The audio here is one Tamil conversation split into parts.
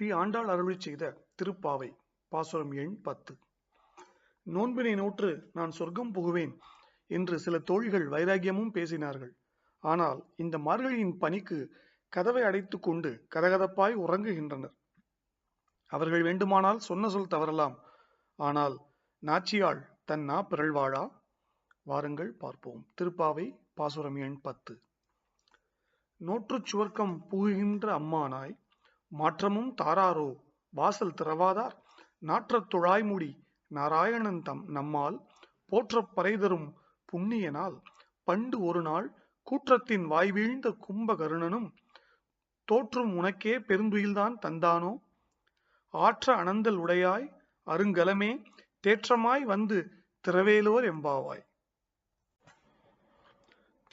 ஸ்ரீ ஆண்டாள் அருளி செய்த திருப்பாவை பாசுரம் எண் பத்து. நோன்பினை நோற்று நான் சொர்க்கம் புகுவேன் என்று சில தோழிகள் வைராகியமும் பேசினார்கள். ஆனால் இந்த மார்கழியின் பணிக்கு கதவை அடைத்துக் கொண்டு கதகதப்பாய் உறங்குகின்றனர். அவர்கள் வேண்டுமானால் சொன்ன சொல் தவறலாம். ஆனால் நாச்சியாள் தன் நா வாருங்கள் பார்ப்போம். திருப்பாவை பாசுரம் எண் பத்து. நோற்றுச் சுவர்க்கம் புகுகின்ற அம்மானாய் மாற்றமும் தாராரோ? வாசல் திறவாதார்? நாற்றத் துழாய்முடி நாராயணன் தம் நம்மால் போற்றப் பறைதரும் புண்ணியனால். பண்டு ஒரு நாள் கூற்றத்தின் வாய் வீழ்ந்த கும்பகருணனும் தோற்றும் உனக்கே பெருந்துயில்தான் தந்தானோ? ஆற்ற அனந்தல் உடையாய் அருங்கலமே தேற்றமாய் வந்து திரவேலோர் எம்பாவாய்.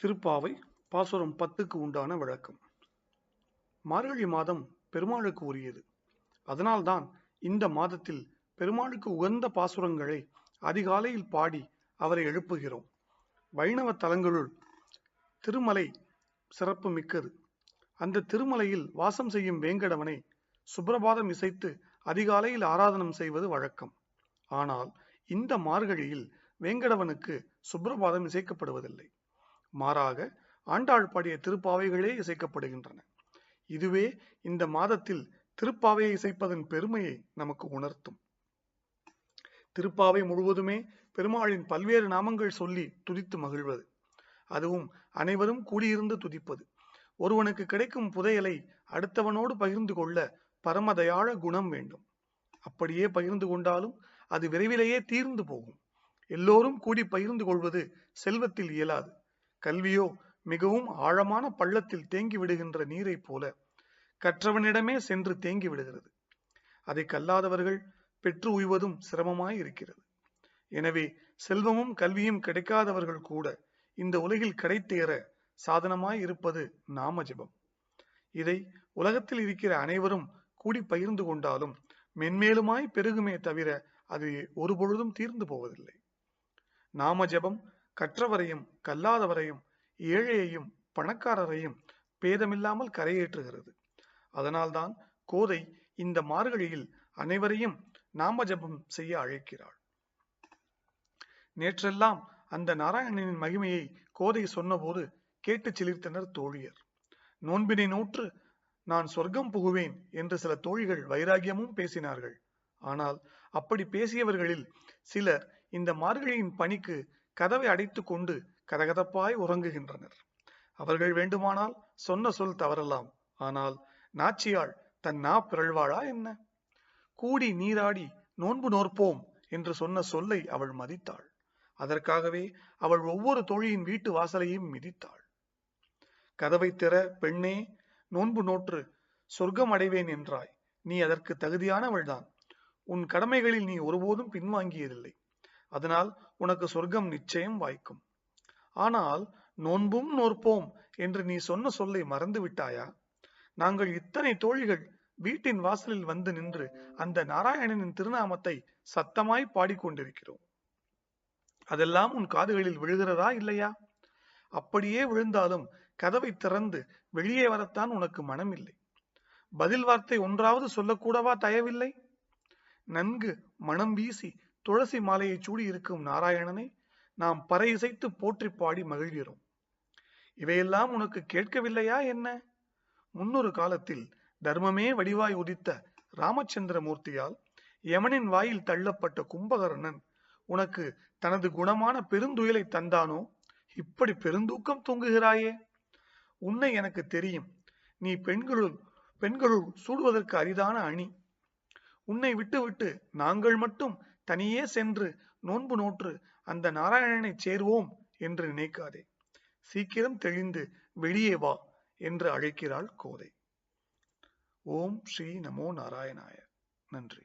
திருப்பாவை பாசுரம் பத்துக்கு உண்டான விளக்கம் மார்கழி மாதம் பெருமாளுக்கு உரியது. அதனால்தான் இந்த மாதத்தில் பெருமாளுக்கு உகந்த பாசுரங்களை அதிகாலையில் பாடி அவரை எழுப்புகிறோம். வைணவ தலங்களுள் திருமலை சிறப்பு மிக்கது. அந்த திருமலையில் வாசம் செய்யும் வேங்கடவனை சுப்பிரபாதம் இசைத்து அதிகாலையில் ஆராதனம் செய்வது வழக்கம். ஆனால் இந்த மார்கழியில் வேங்கடவனுக்கு சுப்பிரபாதம் இசைக்கப்படுவதில்லை. மாறாக ஆண்டாள் பாடிய திருப்பாவைகளே இசைக்கப்படுகின்றன. இதுவே இந்த மாதத்தில் திருப்பாவையை இசைப்பதன் பெருமையை நமக்கு உணர்த்தும். திருப்பாவை முழுவதுமே பெருமாளின் பல்வேறு நாமங்கள் சொல்லி துதித்து மகிழ்வது. அதுவும் அனைவரும் கூடியிருந்து துதிப்பது. ஒருவனுக்கு கிடைக்கும் புதையலை அடுத்தவனோடு பகிர்ந்து கொள்ள பரமதயாழ குணம் வேண்டும். அப்படியே பகிர்ந்து கொண்டாலும் அது விரைவிலேயே தீர்ந்து போகும். எல்லோரும் கூடி பகிர்ந்து கொள்வது செல்வத்தில் இயலாது. கல்வியோ மிகவும் ஆழமான பள்ளத்தில் தேங்கி விடுகின்ற நீரைப் போல கற்றவனிடமே சென்று தேங்கி விடுகிறது. அதை கல்லாதவர்கள் பெற்று உய்வதும் சிரமமாய் இருக்கிறது எனவே செல்வமும் கல்வியும் கிடைக்காதவர்கள் கூட இந்த உலகில் கிடைத்தேற சாதனமாய் இருப்பது நாம ஜெபம். இதை உலகத்தில் இருக்கிற அனைவரும் கூடி பகிர்ந்து கொண்டாலும் மென்மேலுமாய் பெருகுமே தவிர அது ஒரு பொழுதும் தீர்ந்து போவதில்லை. நாம ஜெபம் கற்றவரையும் கல்லாதவரையும் ஏழையையும் பணக்காரரையும் பேதமில்லாமல் கரையேற்றுகிறது. அதனால்தான் கோதை இந்த மார்கழியில் அனைவரையும் நாம ஜபம் செய்ய அழைக்கிறாள். நேற்றெல்லாம் அந்த நாராயணனின் மகிமையை கோதை சொன்னபோது கேட்டு சிலிர்த்தனர் தோழியர். நோன்பினை நோற்று நான் சொர்க்கம் புகுவேன் என்று சில தோழிகள் வைராகியமும் பேசினார்கள். ஆனால் அப்படி பேசியவர்களில் சிலர் இந்த மார்கழியின் பணிக்கு கதவை அடைத்துக் கொண்டு கதகதப்பாய் உறங்குகின்றனர். அவர்கள் வேண்டுமானால் சொன்ன சொல் தவறலாம். ஆனால் நாச்சியாள் தன் நா பிறழ்வாளா என்ன? கூடி நீராடி நோன்பு நோற்போம் என்று சொன்ன சொல்லை அவள் மதித்தாள். அதற்காகவே அவள் ஒவ்வொரு தோழியின் வீட்டு வாசலையும் மிதித்தாள். கதவை திற பெண்ணே நோன்பு நோற்று சொர்க்கம் அடைவேன் என்றாய். நீ அதற்கு தகுதியானவள்தான். உன் கடமைகளில் நீ ஒருபோதும் பின்வாங்கியதில்லை. அதனால் உனக்கு சொர்க்கம் நிச்சயம் வாய்க்கும். ஆனால் நோன்பும் நோற்போம் என்று நீ சொன்ன சொல்லை மறந்து விட்டாயா? நாங்கள் இத்தனை தோழிகள் வீட்டின் வாசலில் வந்து நின்று அந்த நாராயணனின் திருநாமத்தை சத்தமாய் பாடிக்கொண்டிருக்கிறோம். அதெல்லாம் உன் காதுகளில் விழுகிறதா இல்லையா? அப்படியே விழுந்தாலும் கதவை திறந்து வெளியே வரத்தான் உனக்கு மனம் இல்லை பதில் வார்த்தை ஒன்றாவது சொல்லக்கூடவா தயவில்லை? நன்கு மனம் வீசி துளசி மாலையை சூடி இருக்கும் நாராயணனை நாம் பறை இசைத்து போற்றி பாடி மகிழ்கிறோம். இவையெல்லாம் உனக்கு கேட்கவில்லையா என்ன? முன்னொரு காலத்தில் தர்மமே வடிவாய் உதித்த ராமச்சந்திர மூர்த்தியால் யமனின் வாயில் தள்ளப்பட்ட கும்பகர்ணன் உனக்கு தனது குணமான பெருந்துயிலை தந்தானோ? இப்படி பெருந்தூக்கம் தூங்குகிறாயே. உன்னை எனக்கு தெரியும். நீ பெண்களுள் பெண்களுள் சூடுவதற்கு அரிதான அணி. உன்னை விட்டுவிட்டு நாங்கள் மட்டும் தனியே சென்று நோன்பு நோற்று அந்த நாராயணனை சேர்வோம் என்று நினைக்காதே. சீக்கிரம் தெளிந்து வெளியே வா என்று அழைக்கிறாள் கோதை. ஓம் ஸ்ரீ நமோ நாராயணாய. நன்றி.